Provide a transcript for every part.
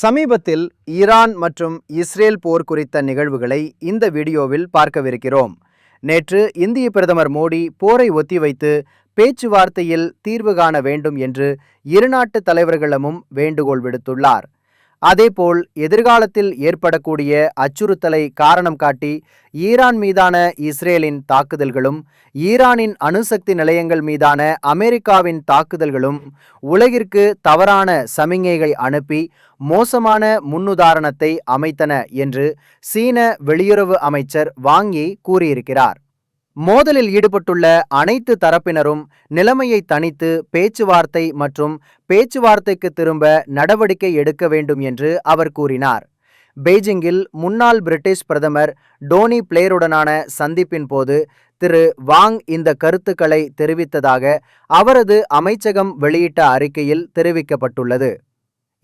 சமீபத்தில் ஈரான் மற்றும் இஸ்ரேல் போர் குறித்த நிகழ்வுகளை இந்த வீடியோவில் பார்க்கவிருக்கிறோம். நேற்று இந்திய பிரதமர் மோடி போரை ஒத்திவைத்து பேச்சுவார்த்தையில் தீர்வு காண வேண்டும் என்று இரு நாட்டு தலைவர்களிடமும் வேண்டுகோள் விடுத்துள்ளார். அதேபோல் எதிர்காலத்தில் ஏற்படக்கூடிய அச்சுறுத்தலை காரணம் காட்டி ஈரான் மீதான இஸ்ரேலின் தாக்குதல்களும் ஈரானின் அணுசக்தி நிலையங்கள் மீதான அமெரிக்காவின் தாக்குதல்களும் உலகிற்கு தவறான சமிஞைகள் அனுப்பி மோசமான முன்னுதாரணத்தை அமைத்தன என்று சீன வெளியுறவு அமைச்சர் வாங்கி கூறியிருக்கிறார். மோதலில் ஈடுபட்டுள்ள அனைத்து தரப்பினரும் நிலைமையை தணித்து பேச்சுவார்த்தை மற்றும் பேச்சுவார்த்தைக்கு திரும்ப நடவடிக்கை எடுக்க வேண்டும் என்று அவர் கூறினார். பெய்ஜிங்கில் முன்னாள் பிரிட்டிஷ் பிரதமர் டோனி பிளேருடனான சந்திப்பின் போது திரு வாங் இந்த கருத்துக்களை தெரிவித்ததாக அவரது அமைச்சகம் வெளியிட்ட அறிக்கையில் தெரிவிக்கப்பட்டுள்ளது.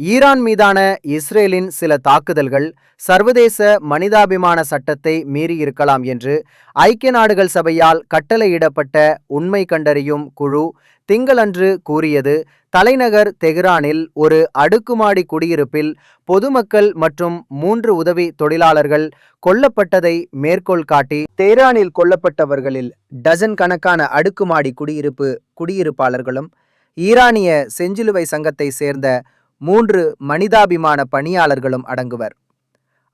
ஈரான் மீதான இஸ்ரேலின் சில தாக்குதல்கள் சர்வதேச மனிதாபிமான சட்டத்தை மீறியிருக்கலாம் என்று ஐக்கிய நாடுகள் சபையால் கட்டளையிடப்பட்ட உண்மை கண்டறியும் குழு திங்களன்று கூறியது தலைநகர் தெஹ்ரானில் ஒரு அடுக்குமாடி குடியிருப்பில் பொதுமக்கள் மற்றும் மூன்று உதவி தொழிலாளர்கள் கொல்லப்பட்டதை மேற்கோள் காட்டி தெஹ்ரானில் கொல்லப்பட்டவர்களில் டஜன் கணக்கான அடுக்குமாடி குடியிருப்பு குடியிருப்பாளர்களும் ஈரானிய செஞ்சிலுவை சங்கத்தை சேர்ந்த மூன்று மனிதாபிமான பணியாளர்களும் அடங்குவர்.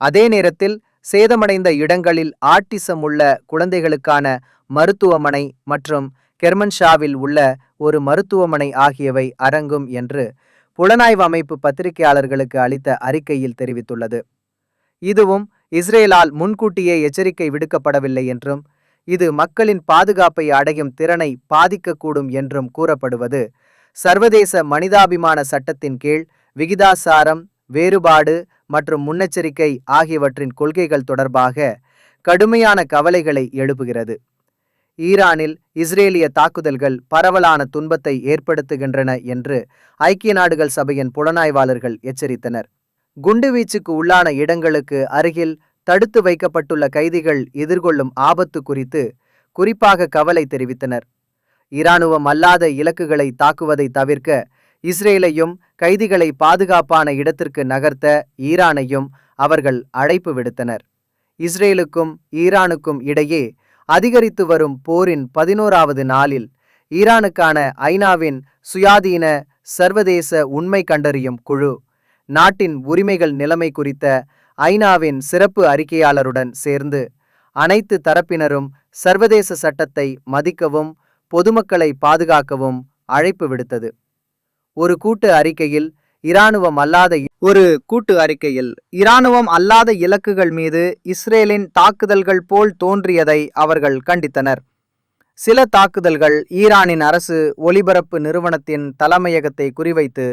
அதே நேரத்தில் சேதமடைந்த இடங்களில் ஆட்டிசம் உள்ள குழந்தைகளுக்கான மருத்துவமனை மற்றும் கெர்மன்ஷாவில் உள்ள ஒரு மருத்துவமனை ஆகியவை அரங்கும் என்று புலனாய்வு அமைப்பு பத்திரிகையாளர்களுக்கு அளித்த அறிக்கையில் தெரிவித்துள்ளது. இதுவும் இஸ்ரேலால் முன்கூட்டியே எச்சரிக்கை விடுக்கப்படவில்லை என்றும் இது மக்களின் பாதுகாப்பை அடையும் திறனை பாதிக்கக்கூடும் என்றும் கூறப்படுவது சர்வதேச மனிதாபிமான சட்டத்தின் கீழ் விகிதாசாரம் வேறுபாடு மற்றும் முன்னெச்சரிக்கை ஆகியவற்றின் கொள்கைகள் தொடர்பாக கடுமையான கவலைகளை எழுப்புகிறது. ஈரானில் இஸ்ரேலிய தாக்குதல்கள் பரவலான துன்பத்தை ஏற்படுத்துகின்றன என்று ஐக்கிய நாடுகள் சபையின் புலனாய்வாளர்கள் எச்சரித்தனர். குண்டுவீச்சுக்கு உள்ளான இடங்களுக்கு அருகில் தடுத்து வைக்கப்பட்டுள்ள கைதிகள் எதிர்கொள்ளும் ஆபத்து குறித்து குறிப்பாக கவலை தெரிவித்தனர். இராணுவம் அல்லாத இலக்குகளை தாக்குவதை தவிர்க்க இஸ்ரேலையும் கைதிகளை பாதுகாப்பான இடத்திற்கு நகர்த்த ஈரானையும் அவர்கள் அழைப்பு விடுத்தனர். இஸ்ரேலுக்கும் ஈரானுக்கும் இடையே அதிகரித்து வரும் போரின் பதினோராவது நாளில் ஈரானுக்கான ஐநாவின் சுயாதீன சர்வதேச உண்மை கண்டறியும் குழு நாட்டின் உரிமைகள் நிலைமை குறித்த ஐநாவின் சிறப்பு அறிக்கையாளருடன் சேர்ந்து அனைத்து தரப்பினரும் சர்வதேச சட்டத்தை மதிக்கவும் பொதுமக்களை பாதுகாக்கவும் அழைப்பு விடுத்தது. ஒரு கூட்டு அறிக்கையில் இராணுவம் அல்லாத ஒரு கூட்டு அறிக்கையில் இராணுவம் அல்லாத இலக்குகள் மீது இஸ்ரேலின் தாக்குதல்கள் போல் தோன்றியதை அவர்கள் கண்டித்தனர். சில தாக்குதல்கள் ஈரானின் அரசு ஒலிபரப்பு நிறுவனத்தின் தலைமையகத்தை குறிவைத்து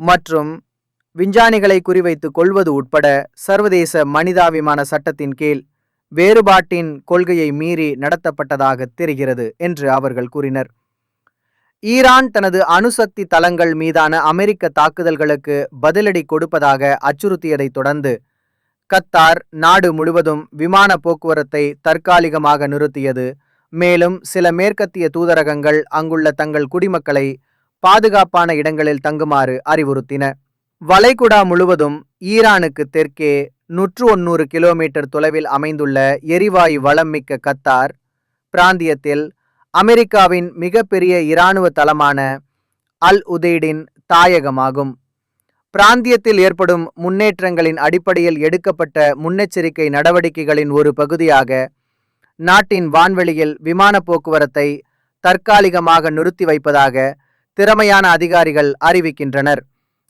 மற்றும் விஞ்ஞானிகளை குறிவைத்து கொள்வது உட்பட சர்வதேச மனிதாபிமான சட்டத்தின் கீழ் வேறுபாட்டின் கொள்கையை மீறி நடத்தப்பட்டதாக தெரிகிறது என்று அவர்கள் கூறினர். ஈரான் தனது அணுசக்தி தளங்கள் மீதான அமெரிக்க தாக்குதல்களுக்கு பதிலடி கொடுப்பதாக அச்சுறுத்தியதை தொடர்ந்து கத்தார் நாடு முழுவதும் விமான போக்குவரத்தை தற்காலிகமாக நிறுத்தியது. மேலும் சில மேற்கத்திய தூதரகங்கள் அங்குள்ள தங்கள் குடிமக்களை பாதுகாப்பான இடங்களில் தங்குமாறு அறிவுறுத்தின. வளைகுடா முழுவதும் ஈரானுக்கு தெற்கே நூற்று ஒன்னூறு கிலோமீட்டர் தொலைவில் அமைந்துள்ள எரிவாயு வளம் மிக்க கத்தார் பிராந்தியத்தில் அமெரிக்காவின் மிகப்பெரிய இராணுவ தளமான அல் உதீடின் தாயகமாகும். பிராந்தியத்தில் ஏற்படும் முன்னேற்றங்களின் அடிப்படையில் எடுக்கப்பட்ட முன்னெச்சரிக்கை நடவடிக்கைகளின் ஒரு பகுதியாக நாட்டின் வான்வெளியில் விமான போக்குவரத்தை தற்காலிகமாக நிறுத்தி வைப்பதாக திறமையான அதிகாரிகள் அறிவிக்கின்றனர்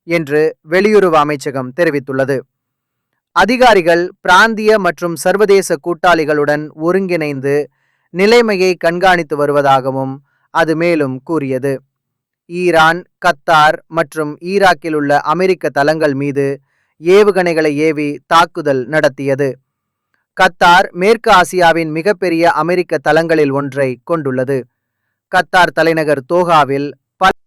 என்று வெளியுறவு அமைச்சகம் தெரிவித்துள்ளது. அதிகாரிகள் பிராந்திய மற்றும் சர்வதேச கூட்டாளிகளுடன் ஒருங்கிணைந்து நிலைமையை கண்காணித்து வருவதாகவும் அது மேலும் கூறியது. ஈரான் கத்தார் மற்றும் ஈராக்கில் உள்ள அமெரிக்க தளங்கள் மீது ஏவுகணைகளை ஏவி தாக்குதல் நடத்தியது. கத்தார் மேற்கு ஆசியாவின் மிகப்பெரிய அமெரிக்க தளங்களில் ஒன்றை கொண்டுள்ளது. கத்தார் தலைநகர் தோஹாவில்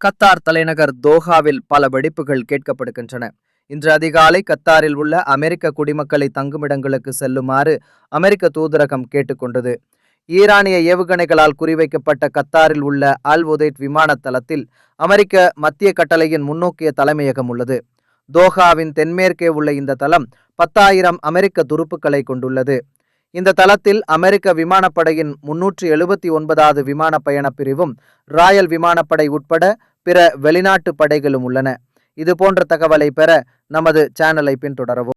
கத்தார் தலைநகர் தோஹாவில் பல வெடிப்புகள் கேட்கப்படுகின்றன. இன்று அதிகாலை கத்தாரில் உள்ள அமெரிக்க குடிமக்களை தங்குமிடங்களுக்கு செல்லுமாறு அமெரிக்க தூதரகம் கேட்டுக்கொண்டது. ஈரானிய ஏவுகணைகளால் குறிவைக்கப்பட்ட கத்தாரில் உள்ள அல் உதைட் விமான தளத்தில் அமெரிக்க மத்திய கட்டளையின் முன்னோக்கிய தலைமையகம் உள்ளது. தோஹாவின் தென்மேற்கே உள்ள இந்த தளம் பத்தாயிரம் அமெரிக்க துருப்புக்களை கொண்டுள்ளது. இந்த தளத்தில் அமெரிக்க விமானப்படையின் முன்னூற்றி எழுபத்தி ஒன்பதாவது விமான பயணப் பிரிவும் ராயல் விமானப்படை உட்பட பிற வெளிநாட்டு படைகளும் உள்ளன. இது போன்ற தகவலை பெற நமது சேனலை பின்தொடரவும்.